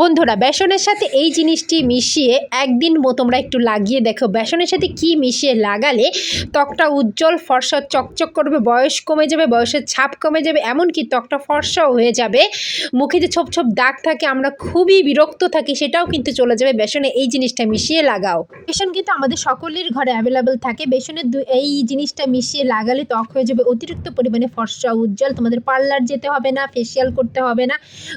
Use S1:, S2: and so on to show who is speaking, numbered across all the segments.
S1: বন্ধুরা, বেসনের সাথে এই জিনিসটি মিশিয়ে একদিন তোমরা একটু লাগিয়ে দেখো। বেসনের সাথে কি মিশিয়ে লাগালে ত্বকটা উজ্জ্বল, ফর্সা, চকচক করবে, বয়স কমে যাবে, বয়সের ছাপ কমে যাবে, এমনকি ত্বকটা ফর্সাও হয়ে যাবে। মুখে যে ছোপ ছোপ দাগ থাকে, আমরা খুবই বিরক্ত থাকি, সেটাও কিন্তু চলে যাবে। বেসনে এই জিনিসটা মিশিয়ে লাগাও। বেসন কিন্তু আমাদের সকলের ঘরে অ্যাভেলেবেল থাকে। বেসনের এই জিনিসটা মিশিয়ে লাগালে ত্বক হয়ে যাবে, অতিরিক্ত পরিমাণে ফর্সা, উজ্জ্বল। তোমাদের পার্লার যেতে হবে না ফেসিয়াল করতে হবে না।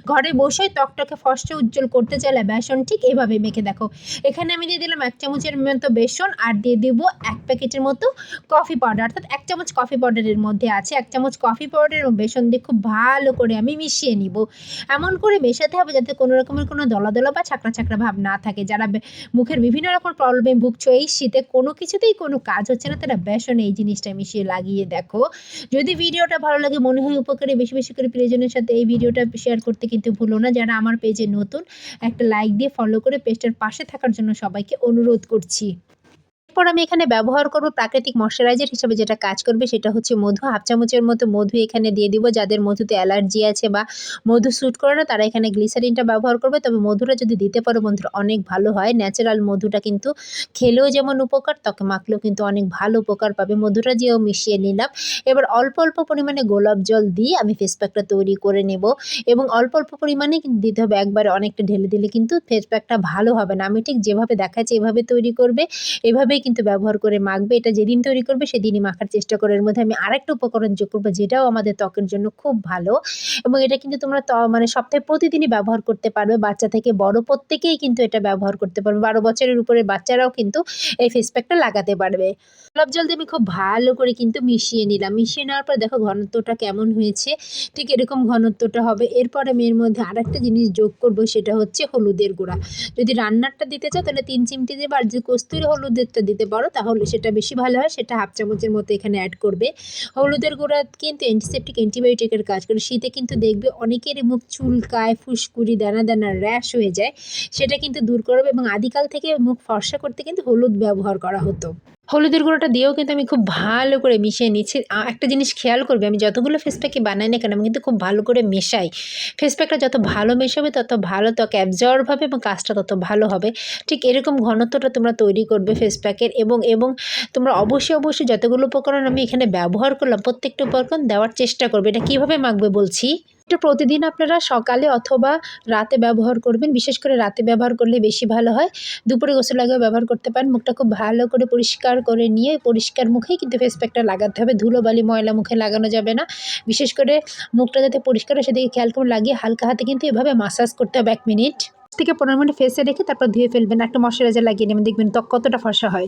S1: ঘরে বসেই ত্বকটাকে ফর্সা, উজ্জ্বল করতে চাইলে বেসন ঠিক এভাবে মেখে দেখো। এখানে আমি দিয়ে দিলাম এক চামচের মতো বেসন আর দিয়ে দেব এক প্যাকেটের মতো কফি পাউডার অর্থাৎ এক চামচ কফি পাউডারের মধ্যে আছে। এক চামচ কফি পাউডার এবং বেসন দিয়ে খুব ভালো করে আমি মিশিয়ে নিব। এমন করে মেশাতে হবে যাতে কোনো রকমের কোনো দলা দলা বা ছাকড়া ছাকড়া ভাব না থাকে। যারা মুখের বিভিন্ন রকম প্রবলেমে ভুগছো এই শীতে কোনো কিছুতেই কোনো কাজ হচ্ছে না। তারা বেসনে এই জিনিসটা মিশিয়ে লাগিয়ে দেখো। যদি ভিডিওটা ভালো লাগে, মনে হয় উপকারী, বেশি বেশি করে প্রিয়জনের সাথে এই ভিডিওটা শেয়ার করতে কিন্তু ভুলো না। যারা আমার পেজে নতুন একটা লাইক দিয়ে ফলো করে পেজটার পাশে থাকার জন্য সবাইকে অনুরোধ করছি। এরপর আমি এখানে ব্যবহার করব প্রাকৃতিক ময়শ্চারাইজার হিসেবে যেটা কাজ করবে, সেটা হচ্ছে মধু। হাফ চামচের মতো মধু এখানে দিয়ে দিব, যাদের মধুতে অ্যালার্জি আছে বা মধু স্যুট করে না, তারা এখানে গ্লিসারিনটা ব্যবহার করবে। তবে মধুটা যদি দিতে পারো বন্ধুরা, অনেক ভালো হয়। ন্যাচারাল মধুটা কিন্তু খেলেও যেমন উপকার, ত্বকে মাখলেও কিন্তু অনেক ভালো উপকার পাবে। মধুটা দিয়েও মিশিয়ে নিলাম। এবার অল্প অল্প পরিমাণে গোলাপ জল দিয়ে আমি ফেস প্যাকটা তৈরি করে নেব। এবং অল্প অল্প পরিমাণে কিন্তু দিতে হবে, একবারে অনেকটা ঢেলে দিলে কিন্তু ফেস প্যাকটা ভালো হবে না। আমি ঠিক যেভাবে দেখাচ্ছি, এভাবে তৈরি করবে। এভাবেই কিন্তু ব্যবহার করে মাখবে, এটা যেদিন তৈরি করবে সেদিনই মাখার চেষ্টা করে। এর মধ্যে আমি আরেকটা উপকরণ যোগ করব, যেটাও আমাদের ত্বকের জন্য খুব ভালো। এবং এটা কিন্তু তোমরা মানে সপ্তাহে প্রতিদিনই ব্যবহার করতে পারবে। বাচ্চা থেকে বড় প্রত্যেকেই কিন্তু এটা ব্যবহার করতে পারবে। বারো বছরের উপরে বাচ্চারাও কিন্তু এই ফেস প্যাকটা লাগাতে পারবে। গোলাপ জল দিয়ে আমি খুব ভালো করে কিন্তু মিশিয়ে নিলাম। মিশিয়ে নেওয়ার পর দেখো ঘনত্বটা কেমন হয়েছে। ঠিক এরকম ঘনত্বটা হবে। এরপর আমি এর মধ্যে আরেকটা জিনিস যোগ করব, সেটা হচ্ছে হলুদের গুঁড়া। যদি রান্নারটা দিতে চাও তাহলে তিন চিমটি দেবে আর যদি কস্তুরি হলুদেরটা দিতে পারো, তাহলে সেটা বেশি ভালো হয়। সেটা হাফ চামচের মতো এখানে অ্যাড করবে। হলুদের গুঁড়া কিন্তু অ্যান্টিসেপটিক অ্যান্টিবায়োটিকের কাজ করে। শীতে কিন্তু দেখবে অনেকের মুখ চুলকায়, ফুসকুড়ি, দানা দানা র্যাশ হয়ে যায়। সেটা কিন্তু দূর করবে এবং আদিকাল থেকে মুখ ফর্সা করতে কিন্তু হলুদ ব্যবহার করা হতো। হলুদের গুঁড়োটা দিয়েও কিন্তু আমি খুব ভালো করে মিশিয়ে নিচ্ছি। একটা জিনিস খেয়াল করবে, আমি যতগুলো ফেস প্যাকই বানাই না কেন, আমি কিন্তু খুব ভালো করে মেশাই। ফেস প্যাকটা যত ভালো মেশাবে, তত ভালো ত্বক অ্যাবজর্ব হবে এবং কাজটা তত ভালো হবে। ঠিক এরকম ঘনত্বটা তোমরা তৈরি করবে ফেস প্যাকের এবং এবং তোমরা অবশ্যই অবশ্যই যতগুলো উপকরণ আমি এখানে ব্যবহার করলাম, প্রত্যেকটা উপকরণ দেওয়ার চেষ্টা করবে। এটা কীভাবে মাখবে বলছি? এটা প্রতিদিন আপনারা সকালে অথবা রাতে ব্যবহার করবেন। বিশেষ করে রাতে ব্যবহার করলে বেশি ভালো হয়। দুপুরে গোসল আগেও ব্যবহার করতে পারেন। মুখটা খুব ভালো করে পরিষ্কার করে নিয়ে পরিষ্কার মুখেই কিন্তু ফেস প্যাকটা লাগাতে হবে। ধুলোবালি ময়লা মুখে লাগানো যাবে না। বিশেষ করে মুখটা যাতে পরিষ্কার হয় সেদিকে খেয়াল করে লাগিয়ে হালকা হাতে কিন্তু এভাবে মাসাজ করতে হবে এক মিনিট থেকে পনেরো মিনিট ফেসে রেখে তারপর ধুয়ে ফেলবেন। একটা ময়শ্চারাইজার লাগিয়ে নেবেন। দেখবেন ত্বক কতটা ফর্সা হয়।